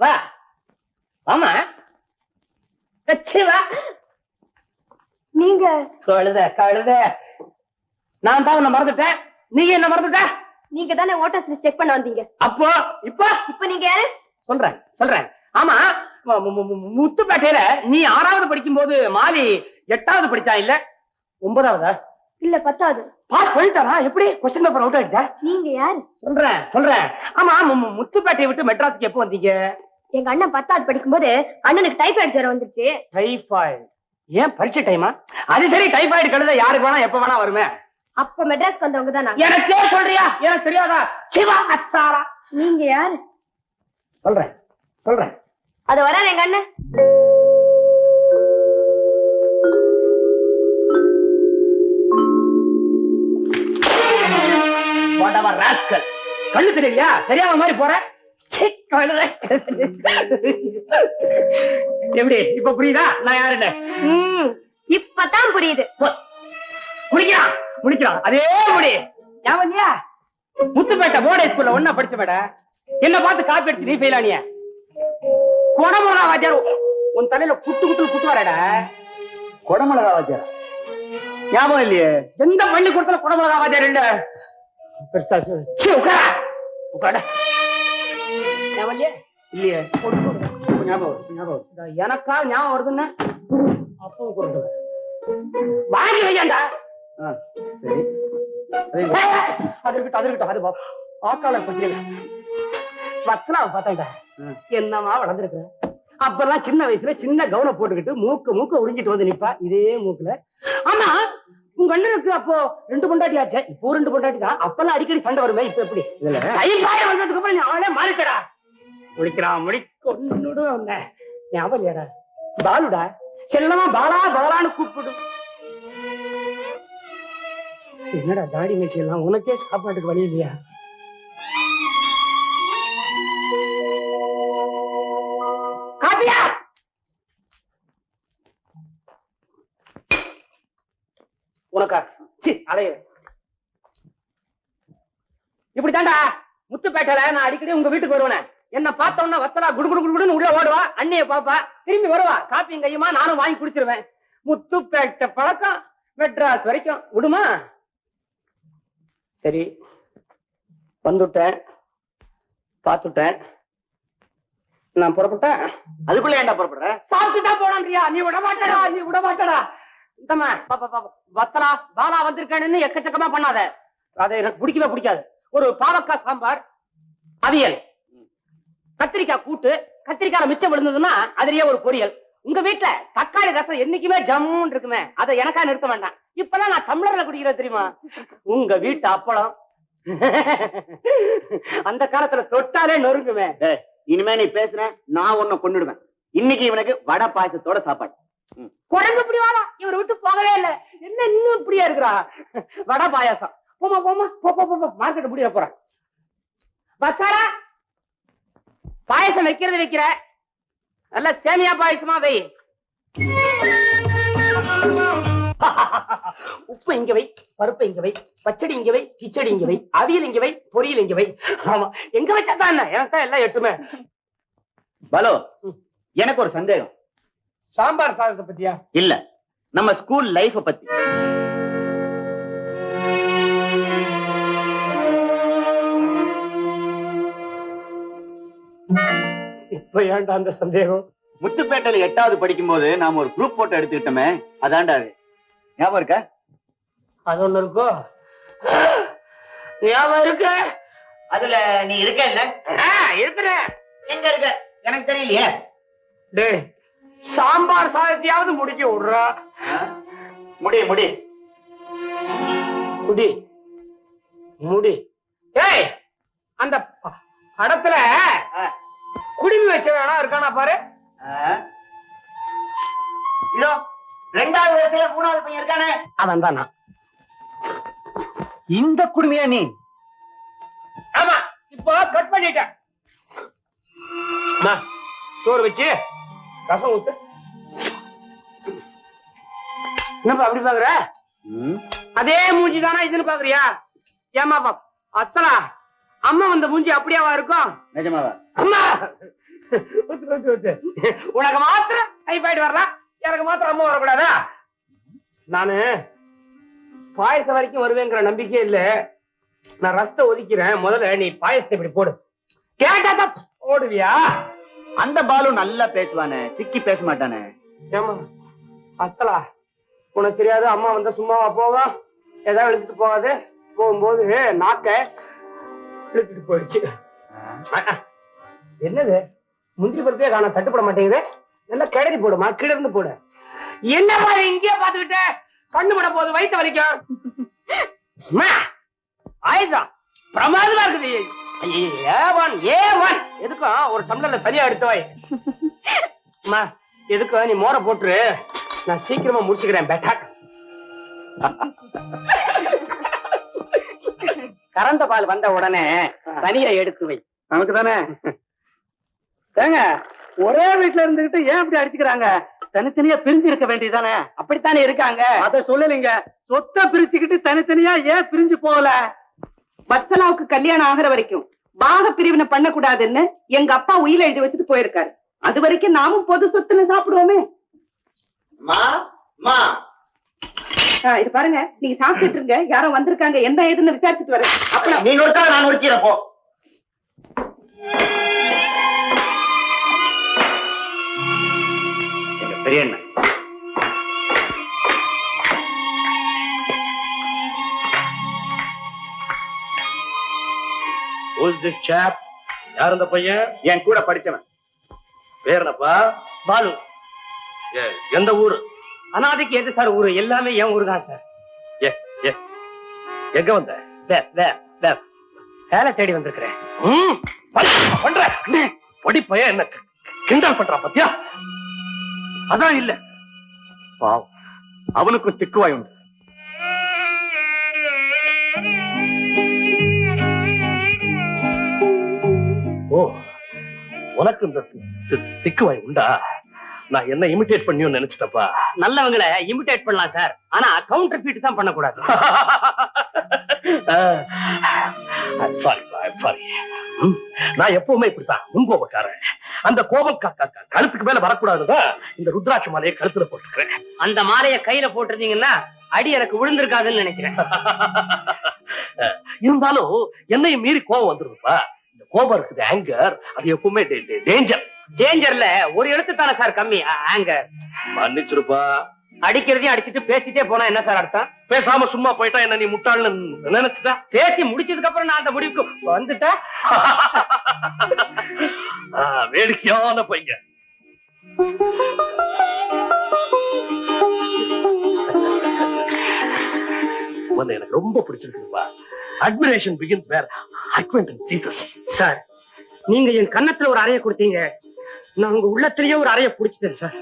வா. வாமா வா நீங்க கழுத கழுத. நான் தான் உன்னை மறந்துட்டேன். நீ என்ன மறந்துட்ட? நீங்க தானே ஓட்டர்ஸ் செக் பண்ண வந்தீங்க. அப்போ இப்ப? இப்ப நீங்க யாரு? சொல்றேன் சொல்றேன். ஆமா முத்துப்பேட்டையில நீ ஆறாவது படிக்கும் போது மாவி எட்டாவது படிச்சா இல்ல? ஒன்பதாவதா? இல்ல பத்தாவது பாஸ் பண்ணிட்டானா? எப்படி? கொஸ்டின் பேப்பர் அவுட் ஆயிடுச்சா? நீங்க யாரு? சொல்றேன் சொல்றேன். ஆமா முத்துப்பேட்டையை விட்டு மெட்ராஸுக்கு எப்போ வந்தீங்க? எங்க அண்ணன் பத்தாவது படிக்கும்போது அண்ணனுக்கு டைபாய்டு ஜுரம் வந்துருச்சு. டைபாய்டு ஏன் பரீட்சை டைமா அது சரி டைபாய்டு கழுத யாருக்கு வேணா எப்ப வேணா வருமே. அப்ப மெட்ராஸ்க்கு வந்தவங்க தான்? நான் எனக்கே சொல்றியா? எனக்கு தெரியாதா? சிவா அச்சாரா. நீங்க யாரு? சொல்றேன் சொல்றேன். அது வராரு எங்க அண்ணன். ராஸ்கல் கண்ணு தெரியலையா தெரியாம மாதிரி போற. எப்படி? இப்ப புரியுதா? நான் யாருன்னு ம், இப்பதான் புரியுது. முடிக்கிறான் முடிக்கிறான் அதே முடி. ஞாபகம் முத்துப்பேட்டை போர்டு ஸ்கூல்ல ஒன்னா படிச்ச மேட என்ன பார்த்து காப்பி அடிச்சு நீ ஃபெயிலானிய கொடமிளகா வாத்தியார் உன் தலையில குட்டு குட்டு குட்டுவாரடா கொடமிளகா வாத்தியார்? ஞாபகம் இல்லையே? எந்த பள்ளிக்கூடத்துல குடமிளகா வாத்தியார் இல்ல பெருசா சொல்லு. உட்காரா? உட்கார. இல்லையா. ஞாபகம் ஞாபகம் எனக்கா ஞாபகம் வருதுன்னு அப்பவும் கொண்டு வாங்கி வையாண்டா. சரி. அதே இருக்கட்டும் அது இருக்கட்டும் அது பாப்பா ஆக்காளர் பட்டியல வச்சனா பார்த்தேன்டா. என்னமா வளர்ந்துருக்க அப்பெல்லாம் சின்ன வயசுல சின்ன கவுன போட்டுக்கிட்டு மூக்கு மூக்க உறிஞ்சிட்டு வந்து நிப்பா. இதே மூக்குல. ஆமா உங்க அண்ணனுக்கு அப்போ ரெண்டு பொண்டாட்டி ஆச்சே இப்போ ரெண்டு பொண்டாட்டி தான் அப்பெல்லாம் அடிக்கடி சண்டை வருமே இப்ப எப்படி? இதுல கைப்பாய வந்ததுக்கு அப்புறம் நீ அவனே மாறிட்டடா. முடிக்கிறான் முடி கொன்னுடு வந்த ஞாபகம் இல்லையாடா? பாலுடா. செல்லமா பாலா பாலான்னு கூப்பிடு. என்னடா தாடி மீசி எல்லாம்? உனக்கே சாப்பாட்டுக்கு வழி இல்லையா? உனக்கா சி அலைய. இப்படித்தான்டா முத்துப்பேட்டையில நான் அடிக்கடி உங்க வீட்டுக்கு வருவேன். என்ன பார்த்தோம்னா வத்தலா குடு குடு குடுன்னு உள்ள ஓடுவா அண்ணிய பாப்பா திரும்பி வருவா. காப்பியும் கையுமா நானும் வாங்கி குடிச்சிருவேன். முத்துப்பேட்டை பழக்கம் மெட்ராஸ் வரைக்கும். விடுமா? சரி வந்துட்டேன். பார்த்துட்டேன் நான் புறப்பட்டேன். அதுக்குள்ள ஏன்டா புறப்படுறேன் சாப்பிட்டுட்டா போனான்றியா நீ விட மாட்டடா நீ விட மாட்டடா வத்தலா பாலா வந்திருக்கேன்னு எக்கச்சக்கமா பண்ணாத. அது எனக்கு பிடிக்கவே பிடிக்காது. ஒரு பாவக்காய் சாம்பார் அவியல் கத்திரிக்காய் கூட்டு கத்திரிக்காய் மிச்சம் விழுந்ததுன்னா அதுலயே ஒரு பொரியல். உங்க வீட்டுல தக்காளி ரசம் என்னைக்குமே ஜம்முன்னு இருக்குமே. அதை எனக்கா நிறுத்த வேண்டாம். இப்பதான் நான் டம்ளர்ல குடிக்கிறேன் தெரியுமா? உங்க வீட்டு அப்பளம். அந்த காலத்துல தொட்டாலே நொறுங்குமே. இனிமே நீ பேசுன நான் உன்னை கொண்டுடுவேன் இன்னைக்கு இவனுக்கு வடை பாயசத்தோட சாப்பாடு. குரங்கு வாடா. இவர் விட்டு போகவே இல்ல. என்ன இன்னும் இப்படியா இருக்கிறா? வடை பாயாசம். போமா போமா போ போ போ, மார்க்கெட் முடிய போறேன். வச்சாரா? பாயசம் வைக்கிறது வைக்கிற. நல்ல சேமியா பாயசமா வை. உப்பு இங்க வை பருப்பு இங்க வை பச்சடி இங்க வை கிச்சடி இங்க வை அவியல் இங்க வை பொரியல் இங்க வை. ஆமா. எங்க வச்சா தான் என்ன? எனக்கு எல்லாம் எட்டுமே. பலோ. எனக்கு ஒரு சந்தேகம். சாம்பார் சாதத்தை பத்தியா? இல்ல. நம்ம ஸ்கூல் லைஃப பத்தி. இப்ப ஏன்டா அந்த சந்தேகம்? முத்துப்பேட்டையில எட்டாவது படிக்கும் போது நாம ஒரு குரூப் போட்டோ எடுத்துக்கிட்டோமே அதான்டா அது. ஞாபகம் இருக்கா? அது ஒண்ணு இருக்கோ? ஞாபகம் இருக்கு? அதுல நீ இருக்க இல்ல? இருக்கிறேன். எங்க இருக்க? எனக்கு தெரியலையே. டேய் சாம்பார் சாதத்தையாவது முடிக்க விடுறா. முடி முடி. முடி. முடி. ஏய் அந்த படத்துல. குடிமி வச்ச வேணா இருக்கானா பாரு. இதோ ரெண்டாவது வயசுல மூணாவது பையன் இருக்கானே. அவன் தான் இந்த குடுமையா நீ? ஆமா இப்போ கட் பண்ணிட்டேன். சோறு வச்சு. ரசம் ஊத்து. என்னப்பா அப்படி பாக்குற. அதே மூஞ்சி தானா இதுன்னு பாக்குறியா? ஏமா பாப் அச்சலா அம்மா வந்த மூஞ்சி அப்படியாவா இருக்கும்? நிஜமாவா? அம்மா. உனக்கு மாத்திரம் டைபாய்டு வரலாம் எனக்கு மாத்திரம் அம்மா வரக்கூடாதா? நானு பாயசம் வரைக்கும் வருவேங்கிற நம்பிக்கை இல்ல. நான் ரசத்தை ஒதுக்கிறேன். முதல்ல நீ பாயசத்தை இப்படி போடு. கேட்டா தான் போடுவியா? அந்த பாலு நல்லா பேசுவானே திக்கி பேச மாட்டானே ஏமா அச்சலா உனக்கு தெரியாது அம்மா வந்தா சும்மாவா போவா? ஏதாவது இழுத்துட்டு போகாது. போகும்போது நாக்க இழுத்துட்டு போயிடுச்சு. என்னது? முந்திரி பருப்பே காண தட்டுப்பட மாட்டேங்குது. நல்லா கிளறி போடுமா கீழ இருந்து போடு. என்னப்பா இது இங்கேயே பாத்துக்கிட்ட கண்ணு பட போகுது வயிற்று வலிக்கும். ஆயுதம். பிரமாதமா இருக்குது. ஏ ஒன் ஏ ஒன் எதுக்கும் ஒரு டம்ளர்ல தனியா எடுத்து வை. அம்மா எதுக்கும் நீ மோரை போட்டுரு. நான் சீக்கிரமா முடிச்சுக்கிறேன் பெட்டா. கறந்த பால் வந்த உடனே தனியா எடுத்து வை. நமக்கு தானே ஏங்க ஒரே வீட்டுல இருந்துகிட்டு ஏன் இப்படி அடிச்சுக்கிறாங்க? தனித்தனியா பிரிஞ்சு இருக்க வேண்டியதானே அப்படித்தானே இருக்காங்க? அத சொல்லலைங்க. சொத்தை பிரிச்சுக்கிட்டு தனித்தனியா ஏன் பிரிஞ்சு போகல? வத்சலாவுக்கு கல்யாணம் ஆகிற வரைக்கும் பாக பிரிவினை பண்ணக்கூடாதுன்னு எங்க அப்பா உயிரை எழுதி வச்சுட்டு போயிருக்காரு. அது வரைக்கும் நாமும் பொது சொத்துல சாப்பிடுவோமே. மா மா. ஆ, இது பாருங்க நீங்க சாப்பிட்டுட்டு இருங்க. யாரோ வந்திருக்காங்க. என்ன ஏதுன்னு விசாரிச்சுட்டு வரேன். அப்புறம் நீ நொறுக்கா நான் நொறுக்கிறேன் போ. This chap? யார் அந்த பையன்? என் கூட படிச்சவன். பேர் என்னப்பா? பாலு. எந்த ஊரு? அனாதைக்கு எது சார் ஊரு? எல்லாமே என் ஊரு தான் சார் எங்க வந்த? வேலை தேடி வந்திருக்கிறேன். பண்ற. படி பையன் என்ன கிண்டல் பண்றா பத்தியா? அதான் இல்ல. பாவம். அவனுக்கும் திக்குவாய் உண்டு. ஓ உனக்கு இந்த திக்குவாய் உண்டா? நான் என்ன இமிட்டேட் பண்ணியும் நினைச்சிட்டப்பா. நல்லவங்களை இமிடேட் பண்ணலாம் சார் ஆனா கவுண்டர் ஃபீட் தான் பண்ணக்கூடாது. சாரி சாரி நான் எப்பவுமே இப்படித்தான். முன்கோபக்காரன் அந்த கோபம் கழுத்துக்கு மேல வரக்கூடாதுதான் இந்த ருத்ராட்ச மாலையை கழுத்துல போட்டுக்கிறேன். அந்த மாலையை கையில போட்டிருந்தீங்கன்னா அடி எனக்கு விழுந்திருக்காதுன்னு நினைக்கிறேன். இருந்தாலும் என்னையும் மீறி கோபம் வந்துருதுப்பா. கோபம் இருக்குது ஆங்கர் அது எப்பவுமே டேஞ்சர் டேஞ்சர்ல ஒரு எழுத்து தானே சார் கம்மி. அங்க மன்னிச்சிருப்பா. அடிக்கிறதையும் அடிச்சிட்டு பேசிட்டே போனா என்ன சார் அர்த்தம்? பேசாம சும்மா போயிட்டா என்ன நீ முட்டாள்னு நினைச்சுதா பேசி முடிச்சதுக்கு அப்புறம் நான் அந்த முடிவுக்கு வந்துட்டேன் வேடிக்கையான பையன். உன்னை எனக்கு ரொம்ப பிடிச்சிருக்குப்பா admiration begins where acquaintance ceases sir நீங்க என் கன்னத்துல ஒரு அறைய கொடுத்தீங்க. நான் உங்க உள்ளத்திலேயே ஒரு அறைய பிடிச்சிட்டேன் சார்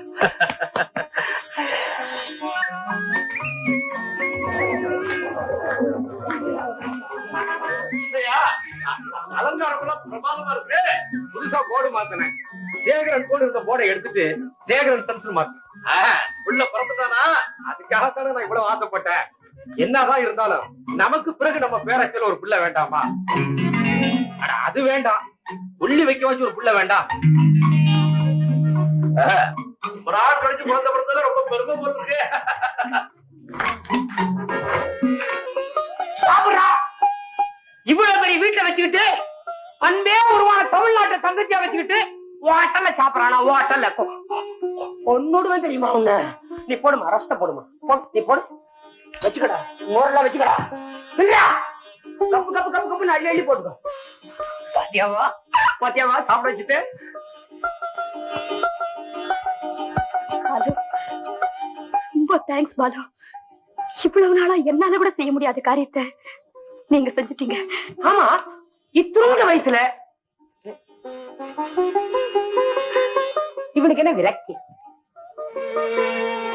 அலங்காரம் பிரமாதமா இருக்கு புதுசா போர்டு மாத்தினேன். சேகரன் போர்டு இருந்த போர்டை எடுத்துட்டு சேகரன் சன்ஸ் மாத்தினேன். உள்ள பிறந்துட்டானா? அதுக்காகத்தானே நான் இவ்வளவு ஆசைப்பட்டேன். என்னதான் இருந்தாலும் நமக்கு பிறகு நம்ம பேரத்தில் ஒரு பிள்ளை வேண்டாமா? அது வேண்டாம். புள்ளி வைக்க வச்சு ஒரு பிள்ளை வேண்டாம். ஒரு ஆள் கழிச்சு குழந்தை பிறந்தால ரொம்ப பெருமை போல சாப்பிடுறா. இவ்வளவு பெரிய வீட்டுல வச்சுக்கிட்டு அன்பே உருவான தமிழ்நாட்டை தங்கச்சியா வச்சுக்கிட்டு ஓட்டல்ல சாப்பிடறானா? ஓட்டல்ல ஒன்னோடுவேன் தெரியுமா உன்ன? நீ போடுமா ரஸ்த போடுமா? நீ போடு. வச்சுக்கடா. மோரெல்லாம் வச்சுக்கடா. இல்லையா கப்பு கப்பு கப்பு கப்பு அள்ளி அள்ளி போட்டுக்கோ. பாத்தியாவா? பாத்தியாவா? சாப்பிட வச்சுட்டு. பாலு ரொம்ப தேங்க்ஸ் பாலு. இவ்வளவு நாளா என்னால கூட செய்ய முடியாத காரியத்தை நீங்க செஞ்சுட்டீங்க. ஆமா இத்தனோட வயசுல. இவனுக்கு என்ன விரக்தி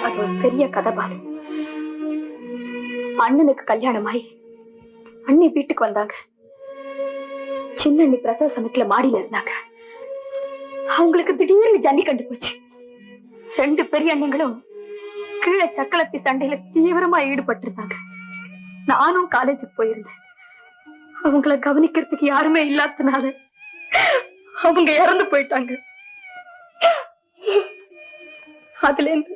அது ஒரு பெரிய கதை பாலு. அண்ணனுக்கு கல்யாணமாயி அண்ணி வீட்டுக்கு வந்தாங்க. சின்ன அண்ணி பிரசவ சமயத்துல மாடியில இருந்தாங்க. அவங்களுக்கு திடீர்னு ஜன்னி கண்டு போச்சு. ரெண்டு பெரிய அண்ணங்களும் கீழே சக்கலத்தி சண்டையில தீவிரமா ஈடுபட்டு இருந்தாங்க நானும் காலேஜுக்கு போயிருந்தேன். அவங்கள கவனிக்கிறதுக்கு யாருமே இல்லாதனால அவங்க இறந்து போயிட்டாங்க. அதுல இருந்து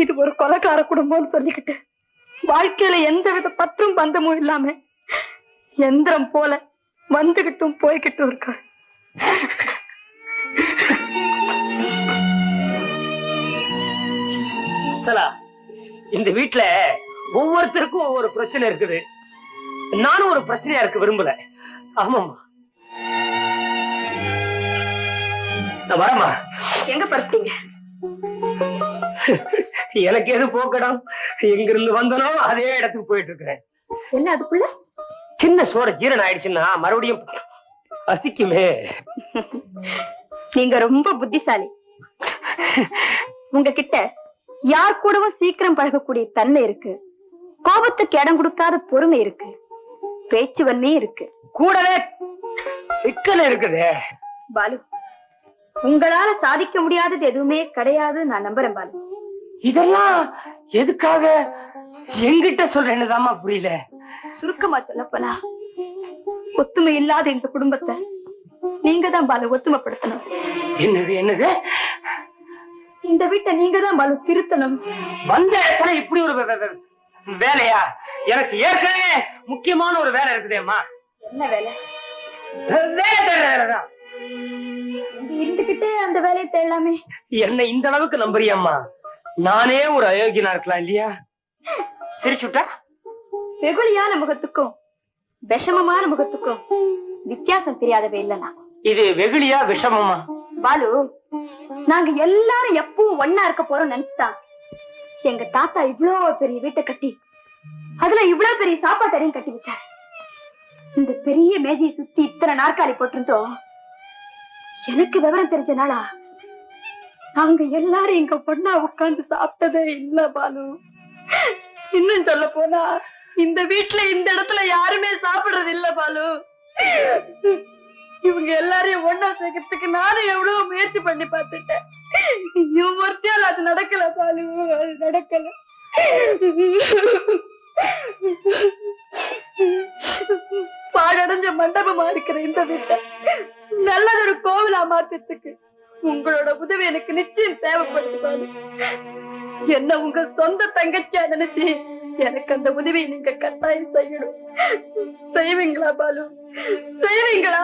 இது ஒரு கொலைக்கார குடும்பம்னு சொல்லிக்கிட்டு வாழ்க்கையில எந்தவித பற்றும் பந்தமும் இல்லாம எந்திரம் போல வந்துகிட்டும் போய்கிட்டும் இருக்கா. சலா இந்த வீட்ல ஒவ்வொருத்தருக்கும் ஒவ்வொரு பிரச்சனை இருக்குது. நானும் ஒரு பிரச்சனையா இருக்க விரும்பல. ஆமாம்மா. நான் வரமா எங்க படுத்தீங்க? எனக்கு எது போக்கடம்? எங்க இருந்து வந்தனோ அதே இடத்துக்கு போயிட்டு இருக்கிறேன் என்ன அதுக்குள்ள? சின்ன சோட ஜீரணம் ஆயிடுச்சுன்னா மறுபடியும் பசிக்குமே. நீங்க ரொம்ப புத்திசாலி. உங்ககிட்ட யார் கூடவும் சீக்கிரம் பழகக்கூடிய தன்மை இருக்கு. கோபத்துக்கு இடம் கொடுக்காத பொறுமை இருக்கு. பேச்சு வன்மே இருக்கு. கூடவே சிக்கல் இருக்குதே. பாலு உங்களால சாதிக்க முடியாதது எதுவுமே கிடையாது நான் நம்புறேன் பாலு. இதெல்லாம் எதுக்காக எங்கிட்ட சொல்றேன்னுதாம்மா புரியல? சுருக்கமா சொல்லப்போனா ஒத்துமை இல்லாத இந்த குடும்பத்தை நீங்க தான் பாலு ஒத்துமைப்படுத்தணும். என்னது என்னது? இந்த வீட்டை நீங்க தான் பாலு திருத்தணும். வந்த இடத்துல இப்படி ஒரு வேலையா? எனக்கு ஏற்கனவே முக்கியமான ஒரு வேலை இருக்குதேம்மா. என்ன வேலை? வேலை தேடுற வேலைதான். இருந்துகிட்டே அந்த வேலையை தேடலாமே. என்ன இந்த அளவுக்கு நம்புறியம்மா? நானே ஒரு அயோக்கியனா இருக்கலாம் இல்லையா? சிரிச்சுட்டா வெகுளியான முகத்துக்கும் விஷமமான முகத்துக்கும் வித்தியாசம் தெரியாதவே இல்லனா இது வெகுளியா விஷமமா? பாலு நாங்க எல்லாரும் எப்பவும் ஒன்னா இருக்க போறோம் நினைச்சுதான் எங்க தாத்தா இவ்ளோ பெரிய வீட்டை கட்டி அதுல இவ்ளோ பெரிய சாப்பாட்டு அறையும் கட்டி வச்சாரு. இந்த பெரிய மேஜையை சுத்தி இத்தனை நாற்காலி போட்டிருந்தோம். எனக்கு விவரம் தெரிஞ்ச நாளா நாங்க எல்லாரும் இங்க பொண்ணா உட்கார்ந்து சாப்பிட்டதே இல்ல பாலு. இன்னும் சொல்ல போனா இந்த வீட்டுல இந்த இடத்துல யாருமே சாப்பிடுறது இல்ல பாலு. இவங்க எல்லாரையும் ஒண்ணா சேர்க்கறதுக்கு நானும் எவ்வளவு முயற்சி பண்ணி பார்த்துட்டேன். இவன் ஒருத்தியால் அது நடக்கல பாலு. அது நடக்கல. பாடடைஞ்ச மண்டபமா இருக்கிற இந்த வீட்டை. நல்லதொரு கோவிலா மாத்தத்துக்கு உங்களோட உதவி எனக்கு நிச்சயம் தேவைப்படுது என்ன உங்க சொந்த தங்கச்சியா நினைச்சு எனக்கு அந்த உதவியை நீங்க கட்டாயம் செய்யணும். செய்வீங்களா பாலு? செய்வீங்களா?